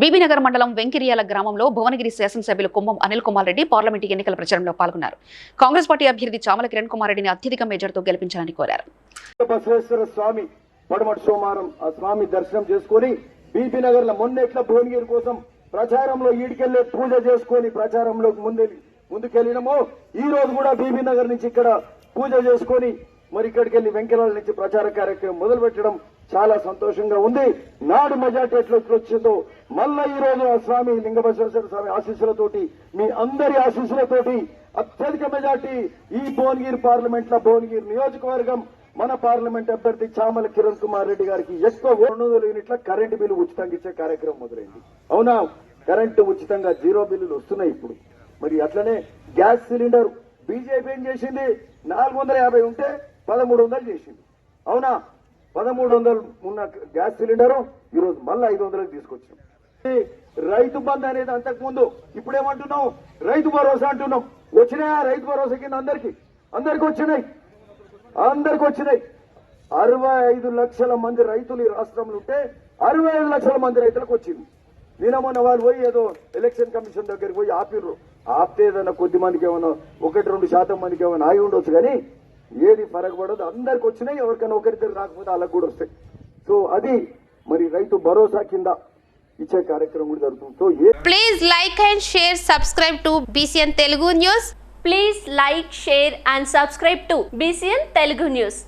బీబీనగర్ మండలం వెంకిరియాల గ్రామంలో భువనగిరి శాసనసభ్యులు కుంభం అనిల్ కుమార్ రెడ్డి పార్లమెంటు ఎన్నికల ప్రచారంలో పాల్గొన్నారు. కాంగ్రెస్ పార్టీ అభ్యర్థి చామల కిరణ్ కుమార్ రెడ్డిని అత్యధిక మెజార్టీతో గెలిపించాలని కోరారు. స్వామి పడమటి సోమవారం ఆ స్వామి దర్శనం చేసుకొని బీపీ లో మొన్నెట్ల భువనగిరి కోసం ప్రచారంలో ఈడికెళ్ళే పూజ చేసుకొని ప్రచారంలో ముందు ముందుకెళ్ళినమో. ఈ రోజు కూడా బీబీ నగర్ నుంచి ఇక్కడ పూజ చేసుకొని మరి ఇక్కడికి వెళ్ళి వెంకరాల నుంచి ప్రచార కార్యక్రమం మొదలు పెట్టడం చాలా సంతోషంగా ఉంది. నాడు మెజార్టీ ఎట్లా వచ్చిందో మళ్ళా ఈ రోజు ఆ స్వామి లింగభేశ్వర స్వామి ఆశీస్సులతోటి మీ అందరి ఆశీస్సులతోటి అత్యధిక మెజార్టీ ఈ భువనగిరి పార్లమెంట్లో భువనగిరి నియోజకవర్గం మన పార్లమెంట్ అభ్యర్థి చామల కిరణ్ కుమార్ రెడ్డి గారికి ఎక్కువ రెండు వందల యూనిట్ల కరెంటు బిల్లు ఉచితంగా ఇచ్చే కార్యక్రమం మొదలైంది. అవునా? కరెంటు ఉచితంగా జీరో బిల్లులు వస్తున్నాయి ఇప్పుడు. మరి అట్లనే గ్యాస్ సిలిండర్ బీజేపీ ఏం చేసింది? నాలుగు వందల యాభై ఉంటే పదమూడు వందలు చేసింది. అవునా? పదమూడు వందలు ఉన్న గ్యాస్ సిలిండర్ ఈ రోజు మళ్ళీ ఐదు వందలకు తీసుకొచ్చాం. రైతు బంధు అనేది అంతకు ముందు ఇప్పుడేమంటున్నాం రైతు భరోసా అంటున్నాం. వచ్చినాయా రైతు భరోసా కింద అందరికి? అందరికి వచ్చినాయి. అందరికి వచ్చినాయి. అరవై ఐదు లక్షల మంది రైతులు ఈ రాష్ట్రంలో ఉంటే అరవై ఐదు లక్షల మంది రైతులకు వచ్చింది. నిన్న మొన్న వాళ్ళు పోయి ఏదో ఎలక్షన్ కమిషన్ దగ్గరికి పోయి ఆపిర్రు. ఆపితే ఏదైనా కొద్ది మందికి ఏమైనా ఒకటి రెండు శాతం మందికి ఏమైనా ఆగి ఉండొచ్చు కానీ ఏది పడదు అందరికి వచ్చినాయి. ఎవరికైనా ఒకరిద్దరు రాకపోతే వాళ్ళకు కూడా వస్తాయి. సో అది మరి రైతు భరోసా కింద ఇచ్చే కార్యక్రమం కూడా జరుగుతుంది so a Please like and share, subscribe to BCN Telugu News. Please like, share and subscribe to BCN Telugu News.